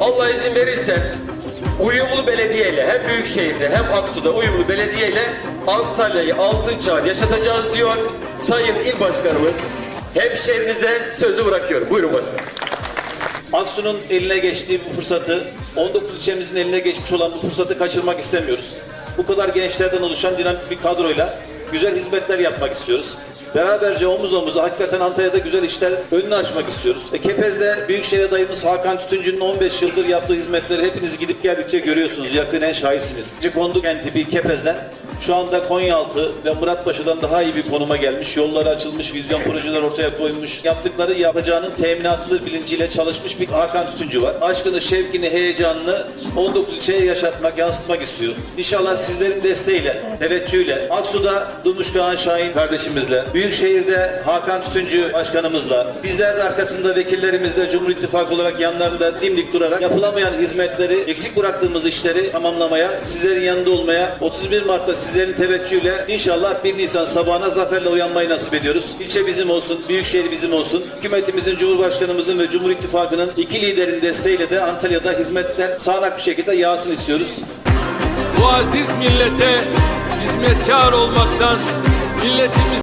Allah izin verirse uyumlu belediyeyle hem Büyükşehir'de hem Aksu'da uyumlu belediyeyle Antalya'yı altın çağ yaşatacağız diyor Sayın İl Başkanımız. Hemşehrinize sözü bırakıyorum. Buyurun başkanım. Aksu'nun eline geçtiği bu fırsatı, 19 ilçemizin eline geçmiş olan bu fırsatı kaçırmak istemiyoruz. Bu kadar gençlerden oluşan dinamik bir kadroyla güzel hizmetler yapmak istiyoruz. Beraberce omuz omuza hakikaten Antalya'da güzel işler önünü açmak istiyoruz. E, Kepez'de Büyükşehir adayımız Hakan Tütüncü'nün 15 yıldır yaptığı hizmetleri hepiniz gidip geldikçe görüyorsunuz. Yakinen şahitsiniz. Kondu kenti bir Kepez'den şu anda Konyaaltı ve Muratpaşa'dan daha iyi bir konuma gelmiş. Yolları açılmış, vizyon projeler ortaya koymuş. Yaptıkları yapacağının teminatıdır bilinciyle çalışmış bir Hakan Tütüncü var. Aşkını, şevkini, heyecanını 19 ilçeye yaşatmak, yansıtmak istiyor. İnşallah sizlerin desteğiyle, teveccühüyle, Aksu'da Durmuş Kağan Şahin kardeşimizle, Büyükşehir'de Hakan Tütüncü başkanımızla, bizler de arkasında vekillerimizle Cumhur İttifakı olarak yanlarında dimdik durarak yapılamayan hizmetleri, eksik bıraktığımız işleri tamamlamaya, sizlerin yanında olmaya, 31 Mart'ta sizlerin teveccühüyle inşallah 1 Nisan sabahına zaferle uyanmayı nasip ediyoruz. İlçe bizim olsun, Büyükşehir bizim olsun. Hükümetimizin, Cumhurbaşkanımızın ve Cumhur İttifakı'nın iki liderin desteğiyle de Antalya'da hizmetler sağanak bir şekilde yağsın istiyoruz. Bu aziz millete hizmetkar olmaktan milletimiz